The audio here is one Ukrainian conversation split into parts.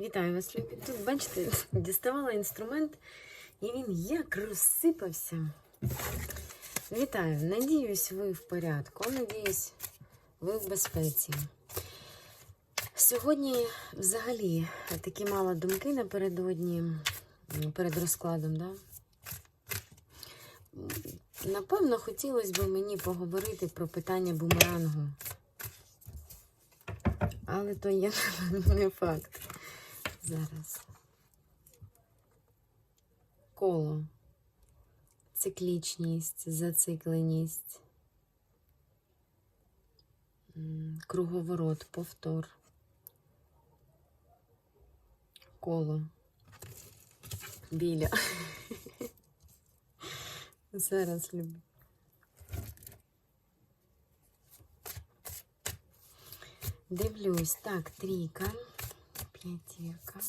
Вітаю вас, любі. Тут, бачите, діставала інструмент, і він як розсипався. Вітаю. Надіюсь, ви в порядку. Надіюсь, ви в безпеці. Сьогодні взагалі такі мала думки напередодні, перед розкладом, да? Напевно, хотілося б мені поговорити про питання бумерангу. Але то є не факт. Зараз. Коло. Циклічність, зацикленість. Круговорот, повтор. Коло. Біля. Зараз люблю. Дивлюсь. Так, трійка, п'ятірка.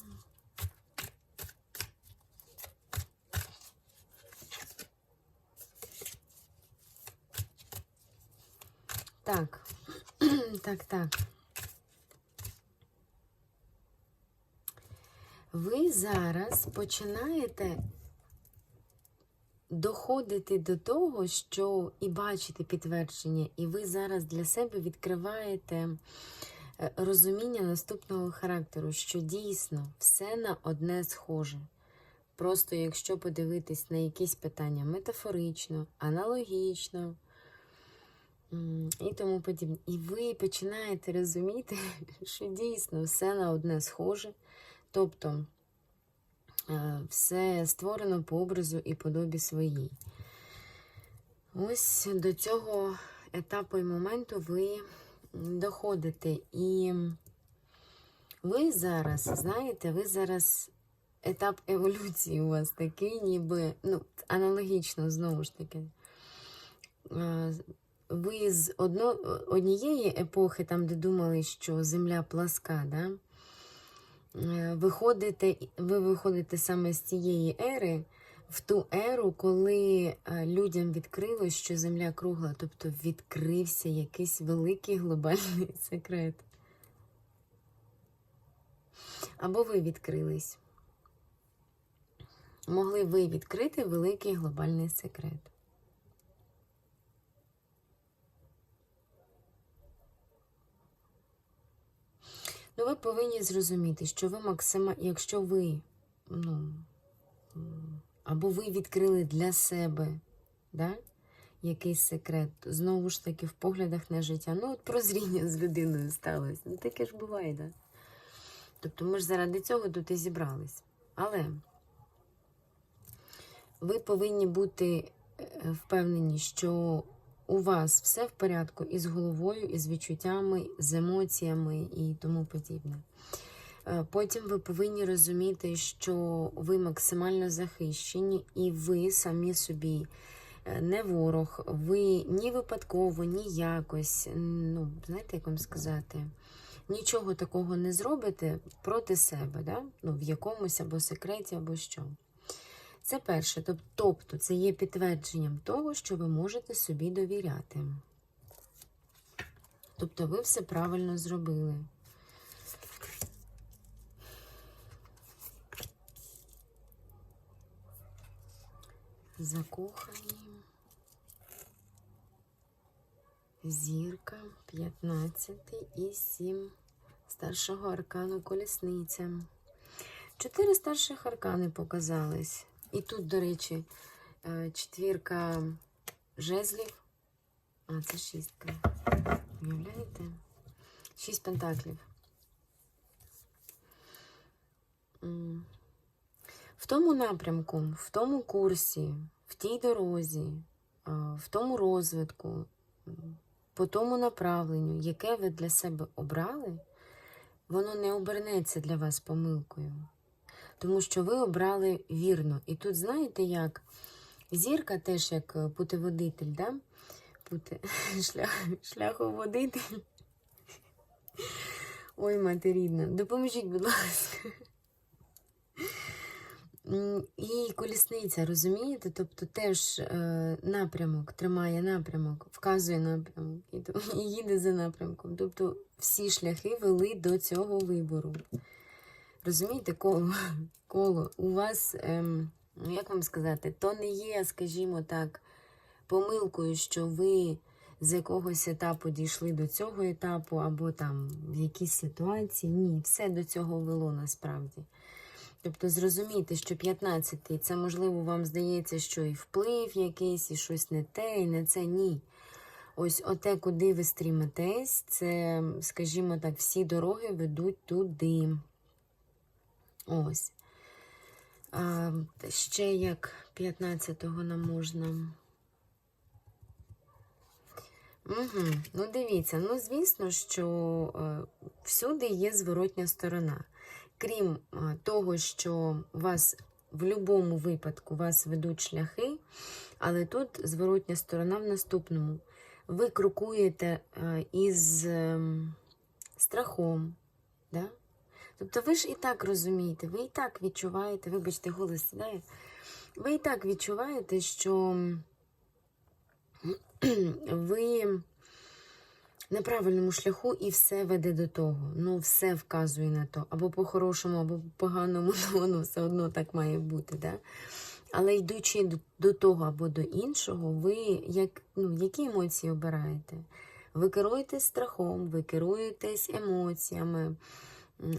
Так, так, так. Ви зараз починаєте доходити до того, що і бачите підтвердження, і ви зараз для себе відкриваєте розуміння наступного характеру, що дійсно все на одне схоже. Просто якщо подивитись на якісь питання метафорично, аналогічно і тому подібне. І ви починаєте розуміти, що дійсно все на одне схоже. Тобто е, все створено по образу і подобі своїй. Ось до цього етапу і моменту ви доходите. І ви зараз, знаєте, ви зараз етап еволюції у вас такий, ніби ну, аналогічно знову ж таки. Ви з одно, однієї епохи, там, де думали, що земля пласка, да? Е, виходите, ви виходите саме з цієї ери в ту еру, коли е, людям відкрилось, що земля кругла, тобто відкрився якийсь великий глобальний секрет. Або ви відкрились. Могли ви відкрити великий глобальний секрет. Ну, ви повинні зрозуміти, що ви максимально, якщо ви, ну, або ви відкрили для себе, да, якийсь секрет, знову ж таки, в поглядах на життя. Ну, от прозріння з людиною сталося. Ну, таке ж буває, да? Тобто ми ж заради цього тут і зібрались. Але ви повинні бути е, впевнені, що у вас все в порядку із головою, із відчуттями, з емоціями і тому подібне. Е, Потім ви повинні розуміти, що ви максимально захищені, і ви самі собі е, не ворог, ви ні випадково, ні якось, ну, знаєте, як вам сказати, нічого такого не зробите проти себе, да? ну, в якомусь або секреті, або що. Це перше. Тобто це є підтвердженням того, що ви можете собі довіряти. Тобто ви все правильно зробили. Закохані. Зірка 15 і 7 старшого аркану колісниця. Чотири старших аркани показались. І тут, до речі, е, четвірка жезлів. А, це шістка. Уявляєте? Шість пентаклів. В тому напрямку, в тому курсі, в тій дорозі, в тому розвитку, по тому направленню, яке ви для себе обрали, воно не обернеться для вас помилкою. Тому що ви обрали вірно. І тут, знаєте, як зірка теж як путеводитель, да? Пути... Шлях... шляховодитель. Ой, мати рідна, допоможіть, будь ласка. І колісниця, розумієте? Тобто теж е, напрямок, тримає напрямок, вказує напрямок і, і їде за напрямком. Тобто всі шляхи вели до цього вибору. Розумієте, коло, коло у вас, ну, як вам сказати, то не є, скажімо так, помилкою, що ви з якогось етапу дійшли до цього етапу, або там в якійсь ситуації. Ні, все до цього вело насправді. Тобто зрозумійте, що 15-й це можливо вам здається, що і вплив якийсь, і щось не те, і не це ні. Ось оте, куди ви стріметесь, це, скажімо так, всі дороги ведуть туди. Ось. А, ще як 15-го нам можна. Угу. Ну, дивіться, ну, звісно, що е, всюди є зворотня сторона. Крім того, що вас в будь-якому випадку вас ведуть шляхи, але тут зворотня сторона в наступному. Ви крокуєте із ем, страхом. Да? Тобто ви ж і так розумієте, ви і так відчуваєте, вибачте, голос сідає, ви і так відчуваєте, що ви на правильному шляху і все веде до того. Ну, все вказує на то. Або по-хорошому, або по-поганому, ну, воно все одно так має бути. Да? Але йдучи до, того або до іншого, ви як, ну, які емоції обираєте? Ви керуєтесь страхом, ви керуєтесь емоціями,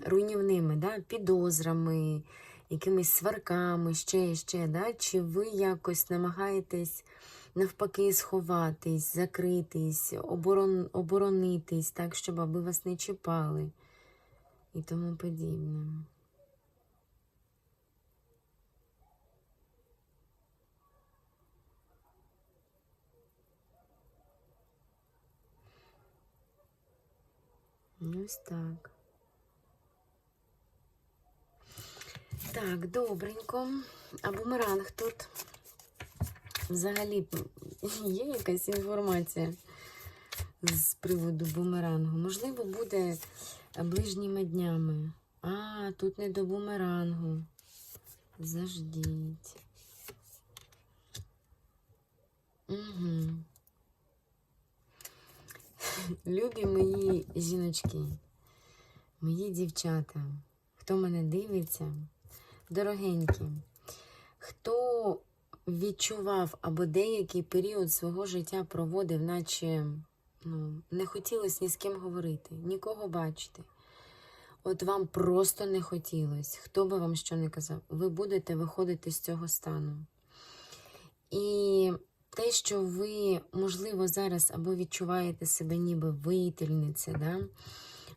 руйнівними, да? підозрами, якимись сварками, ще, ще, да? чи ви якось намагаєтесь навпаки сховатись, закритись, оборон, оборонитись, так, щоб аби вас не чіпали і тому подібне. Ось так. Так, добренько. А бумеранг тут взагалі є якась інформація з приводу бумерангу. Можливо, буде ближніми днями. А, тут не до бумерангу. Заждіть. Угу. Любі мої жіночки, мої дівчата, хто мене дивиться, дорогенькі, хто відчував або деякий період свого життя проводив, наче ну, не хотілося ні з ким говорити, нікого бачити. От вам просто не хотілося, хто би вам що не казав, ви будете виходити з цього стану. І те, що ви, можливо, зараз або відчуваєте себе ніби воїтельниця, да?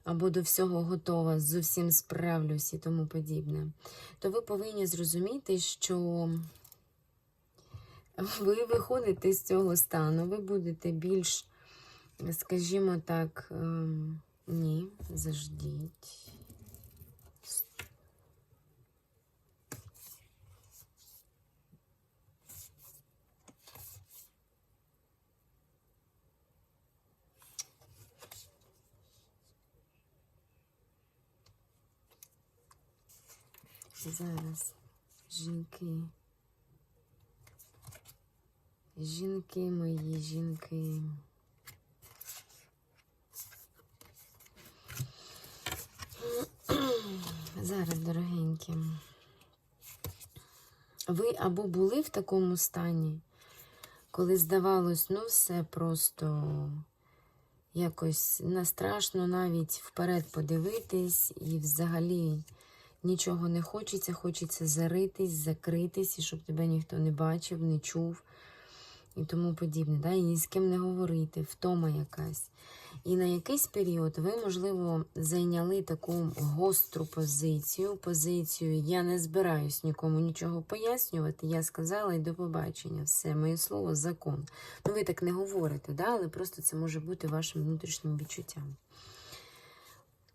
або до всього готова, з усім справлюсь і тому подібне, то ви повинні зрозуміти, що ви виходите з цього стану, ви будете більш, скажімо так, ем, ні, заждіть. Зараз жінки. Жінки мої, жінки. Зараз, дорогенькі. Ви або були в такому стані, коли здавалось, ну, все просто якось не страшно навіть вперед подивитись, і взагалі нічого не хочеться, хочеться заритись, закритись, і щоб тебе ніхто не бачив, не чув і тому подібне, да? і з ким не говорити, втома якась. І на якийсь період ви, можливо, зайняли таку гостру позицію. Позицію я не збираюсь нікому нічого пояснювати. Я сказала і до побачення. Все, моє слово закон. Ну, ви так не говорите, да? але просто це може бути вашим внутрішнім відчуттям.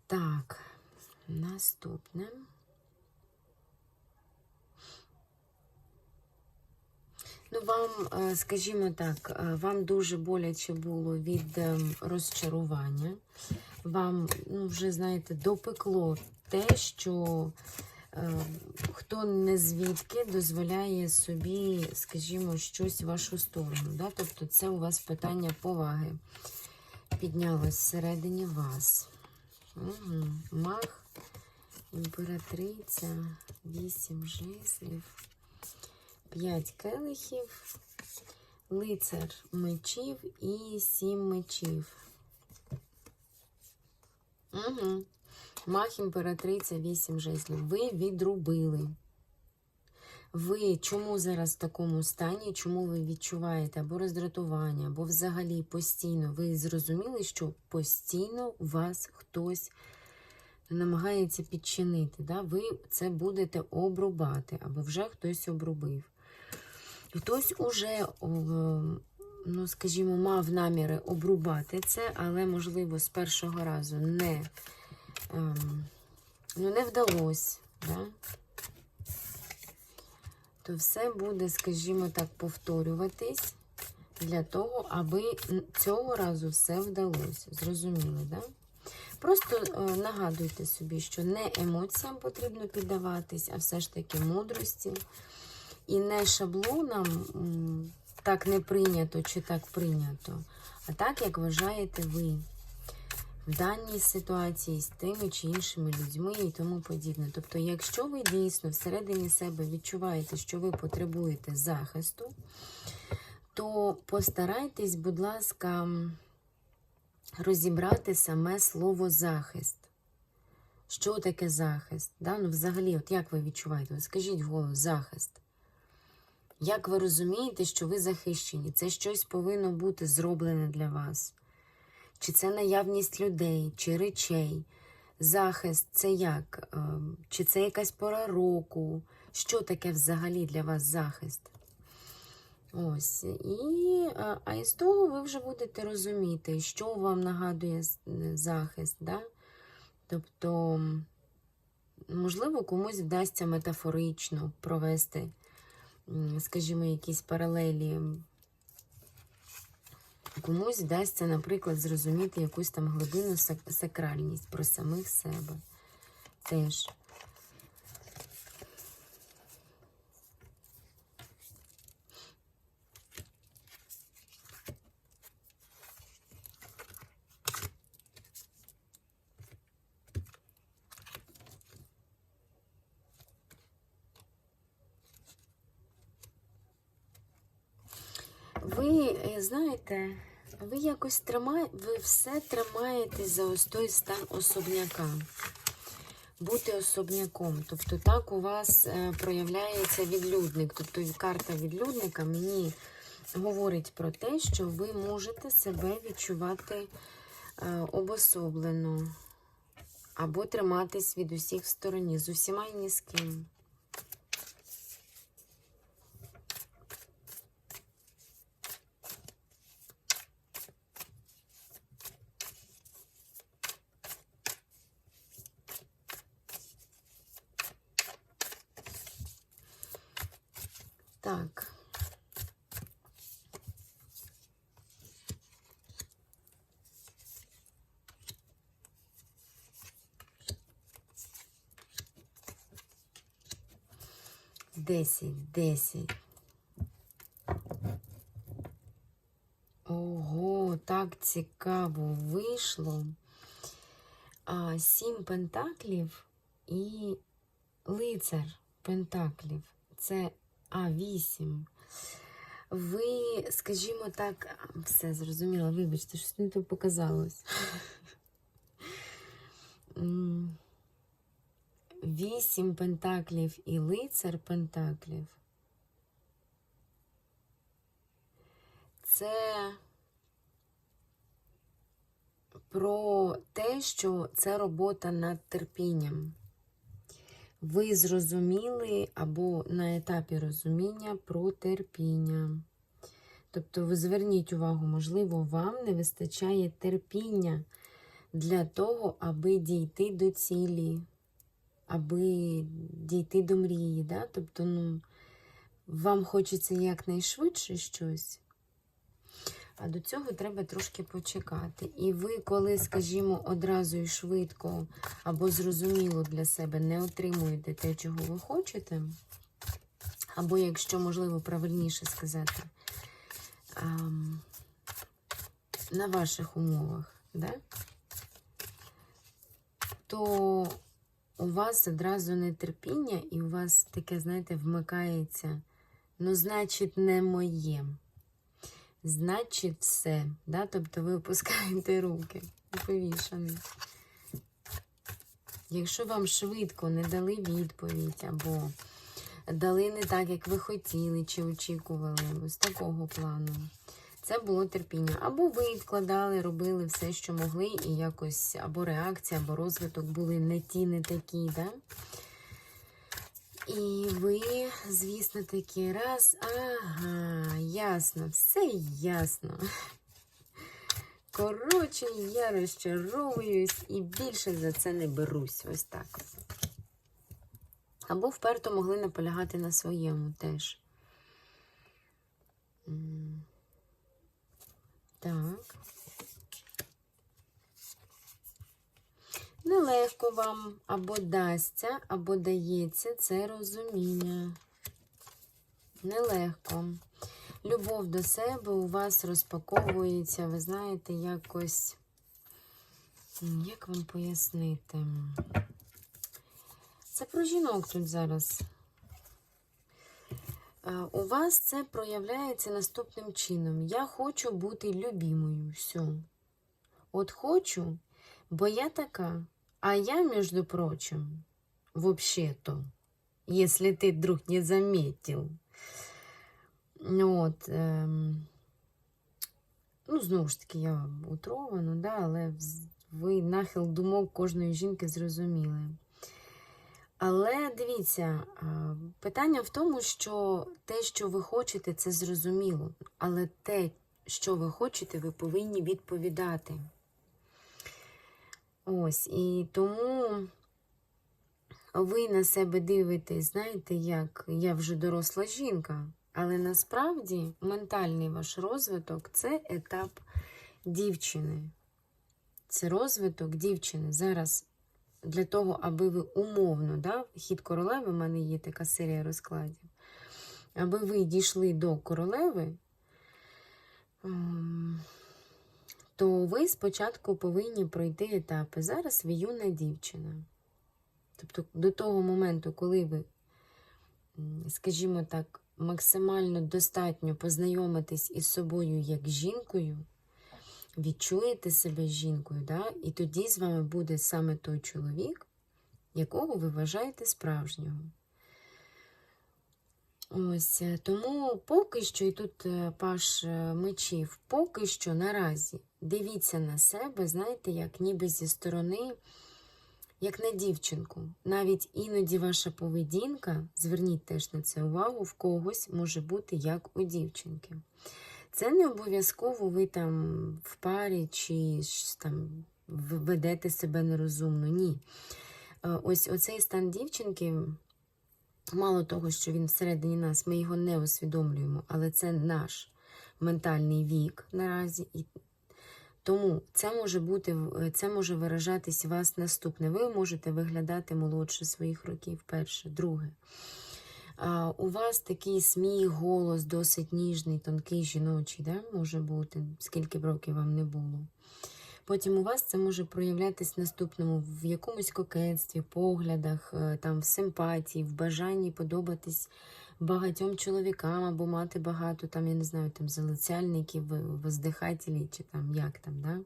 Так, наступне. Ну, вам, е, скажімо так, е, вам дуже боляче було від ем, розчарування. Вам, ну, вже, знаєте, допекло те, що е, хто не звідки дозволяє собі, скажімо, щось в вашу сторону. Да? Тобто це у вас питання поваги піднялось всередині вас. Угу. Мах імператриця, вісім жезлів, п'ять келихів, лицар мечів і сім мечів. Угу. Мах імператриця, вісім жезлів. Ви відрубили. Ви чому зараз в такому стані? Чому ви відчуваєте або роздратування, або взагалі постійно? Ви зрозуміли, що постійно вас хтось намагається підчинити. Да? Ви це будете обрубати, або вже хтось обрубив. Хтось уже, ну, скажімо, мав наміри обрубати це, але, можливо, з першого разу не, ем, ну, не вдалося. Да? То все буде, скажімо так, повторюватись для того, аби цього разу все вдалося. Зрозуміли, да? Просто е, нагадуйте собі, що не емоціям потрібно піддаватись, а все ж таки мудрості. І не шаблонам м, так не прийнято чи так прийнято, а так, як вважаєте ви в даній ситуації з тими чи іншими людьми і тому подібне. Тобто, якщо ви дійсно всередині себе відчуваєте, що ви потребуєте захисту, то постарайтесь, будь ласка, розібрати саме слово захист. Що таке захист? Да? Ну, взагалі, от як ви відчуваєте? От скажіть голос захист. Як ви розумієте, що ви захищені? Це щось повинно бути зроблене для вас. Чи це наявність людей, чи речей? Захист це як? Ем, Чи це якась пора року? Що таке взагалі для вас захист? Ось. І, а, а із того ви вже будете розуміти, що вам нагадує захист. Да? Тобто, можливо, комусь вдасться метафорично провести, скажімо, якісь паралелі. Комусь вдасться, наприклад, зрозуміти якусь там глибину сакральність про самих себе. Теж. Ви е, знаєте, ви якось тримаєте, ви все тримаєте за ось той стан особняка. Бути особняком. Тобто так у вас е, проявляється відлюдник. Тобто карта відлюдника мені говорить про те, що ви можете себе відчувати е, обособлено. Або триматись від усіх в стороні, з усіма і ні з ким. 10, 10. Ого, так цікаво вийшло. Сім пентаклів і лицар пентаклів. Це А8. Ви, скажімо так, все зрозуміло, вибачте, щось не то показалось. Вісім пентаклів і лицар пентаклів. Це про те, що це робота над терпінням. Ви зрозуміли або на етапі розуміння про терпіння. Тобто, ви зверніть увагу, можливо, вам не вистачає терпіння для того, аби дійти до цілі, аби дійти до мрії. Да? Тобто, ну, вам хочеться якнайшвидше щось. А до цього треба трошки почекати. І ви, коли, скажімо, одразу і швидко або зрозуміло для себе не отримуєте те, чого ви хочете, або, якщо можливо, правильніше сказати, на ваших умовах, да? то у вас одразу нетерпіння, і у вас таке, знаєте, вмикається. Ну, значить, не моє. Значить, все. Да? Тобто ви опускаєте руки. Повішаний. Якщо вам швидко не дали відповідь, або дали не так, як ви хотіли чи очікували, з такого плану. Це було терпіння. Або ви відкладали, робили все, що могли, і якось або реакція, або розвиток були не ті, не такі, да? І ви, звісно, такі раз, ага, ясно, все ясно. Коротше, я розчаровуюсь і більше за це не берусь. Ось так. Або вперто могли наполягати на своєму теж. Так. Нелегко вам або дасться, або дається це розуміння. Нелегко. Любов до себе у вас розпаковується, ви знаєте, якось. Як вам пояснити? Це про жінок тут зараз. Е, У вас це проявляється наступним чином. Я хочу бути любимою. Все. От хочу, бо я така. А я, между прочим, вообще-то, если ты вдруг не заметил. От, ем, ну, знову ж таки, я утровано, да, але ви нахил думок кожної жінки зрозуміли. Але дивіться, питання в тому, що те, що ви хочете, це зрозуміло. Але те, що ви хочете, ви повинні відповідати. Ось, і тому ви на себе дивитесь, знаєте, як я вже доросла жінка, але насправді ментальний ваш розвиток це етап дівчини. Це розвиток дівчини. Зараз для того, аби ви умовно, да, хід королеви, в мене є така серія розкладів, аби ви дійшли до королеви, ем, то ви спочатку повинні пройти етапи. Зараз ви юна дівчина. Тобто до того моменту, коли ви, скажімо так, максимально достатньо познайомитесь із собою як жінкою, відчуєте себе жінкою, да? і тоді з вами буде саме той чоловік, якого ви вважаєте справжнього. Ось е, тому поки що, і тут е, паш е, мечів, поки що наразі дивіться на себе, знаєте, як ніби зі сторони, як на дівчинку. Навіть іноді ваша поведінка, зверніть теж на це увагу, в когось може бути як у дівчинки. Це не обов'язково ви там в парі чи там ведете себе нерозумно. Ні. Е, Ось оцей стан дівчинки, мало того, що він всередині нас, ми його не усвідомлюємо, але це наш ментальний вік наразі. І тому це може бути, е, це може виражатись у вас наступне. Ви можете виглядати молодше своїх років, перше, друге. У вас такий сміх, голос досить ніжний, тонкий, жіночий, да? може бути, скільки б років вам не було. Потім у вас це може проявлятись наступному в якомусь кокетстві, поглядах, е, там, в симпатії, в бажанні подобатись багатьом чоловікам або мати багато, там, я не знаю, там залицяльників, воздихателів, чи там як там, да?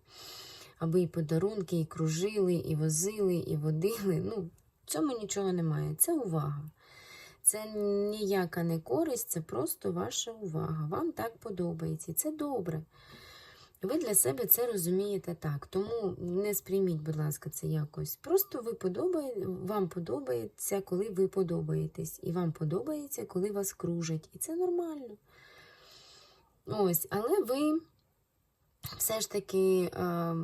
аби і подарунки, і кружили, і возили, і водили. Ну, в цьому нічого немає. Це увага. Це ніяка не користь, це просто ваша увага. Вам так подобається. І це добре. Ви для себе це розумієте так. Тому не сприйміть, будь ласка, це якось. Просто ви подобає, вам подобається, коли ви подобаєтесь. І вам подобається, коли вас кружать. І це нормально. Ось, але ви все ж таки, е,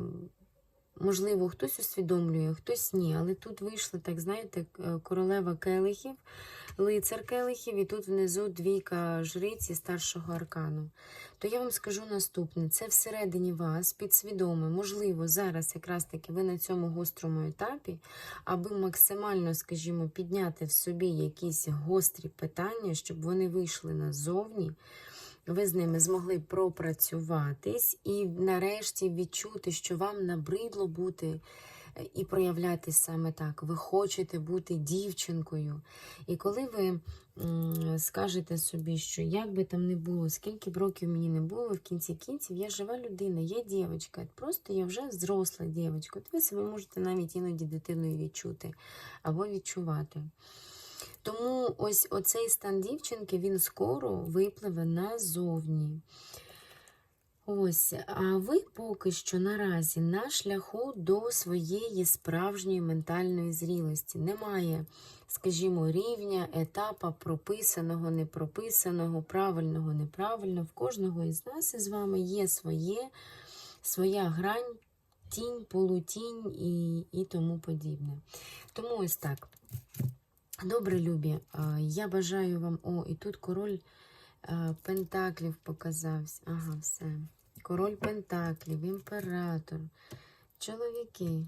можливо, хтось усвідомлює, хтось ні. Але тут вийшла, так знаєте, е, королева келихів, лицар келихів, і тут внизу двійка жриці старшого аркану. То я вам скажу наступне: це всередині вас підсвідоме, можливо, зараз якраз таки ви на цьому гострому етапі, аби максимально, скажімо, підняти в собі якісь гострі питання, щоб вони вийшли назовні. Ви з ними змогли пропрацюватись і нарешті відчути, що вам набридло бути е, і проявлятись саме так. Ви хочете бути дівчинкою. І коли ви скажете собі, що як би там не було, скільки б років мені не було, в кінці кінців я жива людина, я дівчинка, просто я вже зросла дівчинка. От ви себе можете навіть іноді дитиною відчути або відчувати. Тому ось оцей стан дівчинки він скоро випливе назовні. Ось, а ви поки що наразі на шляху до своєї справжньої ментальної зрілості. Немає, скажімо, рівня, етапа прописаного, непрописаного, правильного, неправильного. В кожного із нас із вами є своє, своя грань, тінь, полутінь і, і тому подібне. Тому ось так. Добре, любі, я бажаю вам. О, і тут король Пентаклів показався. Ага, все. Король Пентаклів, імператор, чоловіки.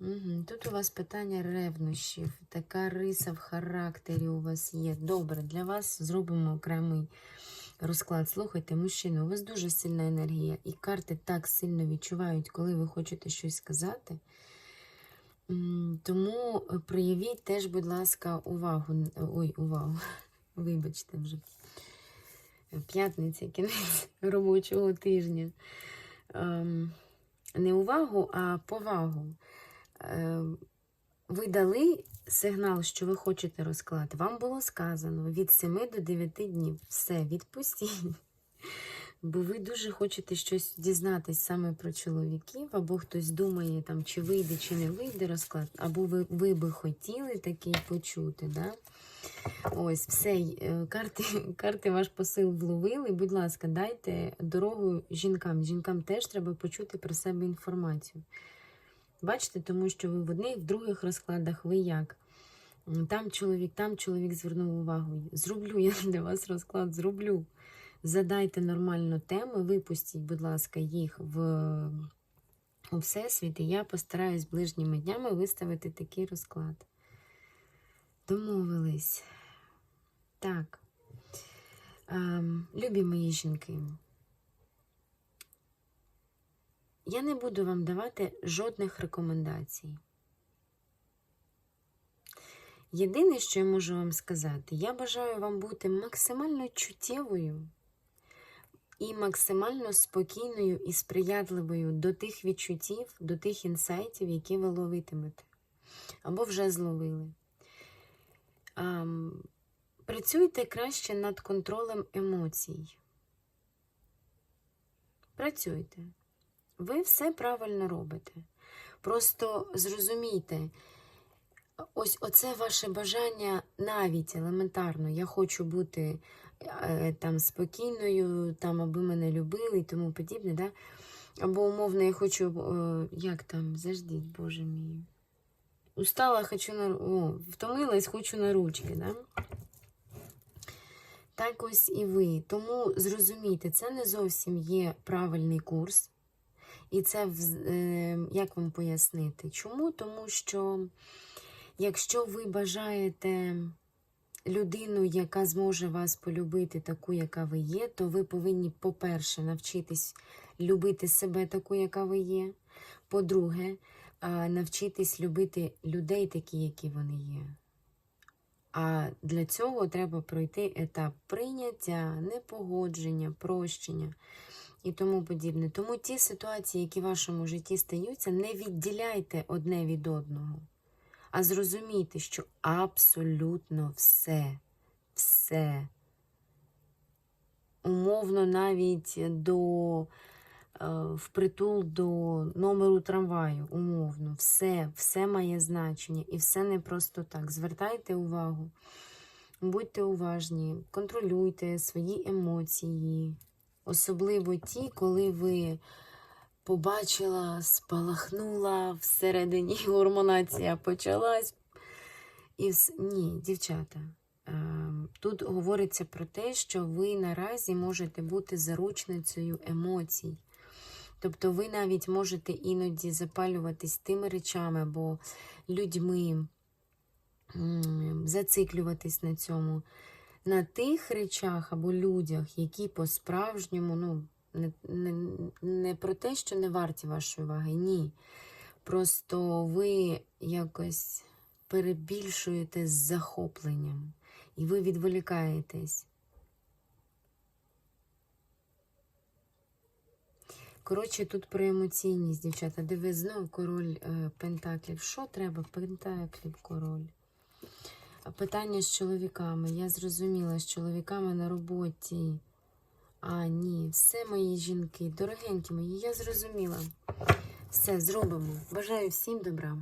Угу. Тут у вас питання ревнощів, така риса в характері у вас є. Добре, для вас зробимо окремий розклад. Слухайте, мужчина, у вас дуже сильна енергія, і карти так сильно відчувають, коли ви хочете щось сказати. Тому е, проявіть теж, будь ласка, увагу. Ой, увагу. Вибачте вже. П'ятниця, кінець робочого тижня. Ем, Не увагу, а повагу. Ем, Ви дали сигнал, що ви хочете розклад. Вам було сказано від 7 до 9 днів. Все, відпустіть. Бо ви дуже хочете щось дізнатись саме про чоловіків, або хтось думає, там, чи вийде, чи не вийде розклад, або ви, ви би хотіли такий почути. Да? Ось, все, е, карти, карти ваш посил вловили. Будь ласка, дайте дорогу жінкам. Жінкам теж треба почути про себе інформацію. Бачите, тому що ви в одних, в других розкладах ви як? Там чоловік, там чоловік звернув увагу. Зроблю я для вас розклад, зроблю. Задайте нормально теми, випустіть, будь ласка, їх в у всесвіт, і я постараюсь ближніми днями виставити такий розклад. Домовились. Так. Ем, любі мої жінки. Я не буду вам давати жодних рекомендацій. Єдине, що я можу вам сказати, я бажаю вам бути максимально чуттєвою і максимально спокійною і сприятливою до тих відчуттів, до тих інсайтів, які ви ловитимете або вже зловили. Ам, працюйте краще над контролем емоцій. Працюйте. Ви все правильно робите. Просто зрозумійте, ось оце ваше бажання навіть елементарно. Я хочу бути там спокійною, там, аби мене любили і тому подібне. Да? Або умовно, я хочу, е, як там, заждіть, Боже мій. Устала, хочу на О, втомилась, хочу на ручки. Да? Так ось і ви. Тому зрозумійте, це не зовсім є правильний курс. І це, е, як вам пояснити? Чому? Тому що якщо ви бажаєте людину, яка зможе вас полюбити таку, яка ви є, то ви повинні, по-перше, навчитись любити себе таку, яка ви є. По-друге, навчитись любити людей такі, які вони є. А для цього треба пройти етап прийняття, непогодження, прощення і тому подібне. Тому ті ситуації, які в вашому житті стаються, не відділяйте одне від одного, а зрозумійте, що абсолютно все, все, умовно навіть до е, впритул до номеру трамваю, умовно, все, все має значення і все не просто так. Звертайте увагу, будьте уважні, контролюйте свої емоції, особливо ті, коли ви побачила, спалахнула всередині гормонація почалась. І вс... Ні, дівчата. ем, Тут говориться про те, що ви наразі можете бути заручницею емоцій. Тобто ви навіть можете іноді запалюватись тими речами або людьми, зациклюватись на цьому, на тих речах або людях, які по-справжньому, ну, Не, не, не про те, що не варті вашої уваги, ні. Просто ви якось перебільшуєте з захопленням, і ви відволікаєтесь. Коротше, тут про емоційність, дівчата. Диви, знов король е, Пентаклів. Що треба? Пентаклів король. Питання з чоловіками. Я зрозуміла, з чоловіками на роботі. А, ні, все мої жінки, дорогенькі мої, я зрозуміла. Все, зробимо. Бажаю всім добра.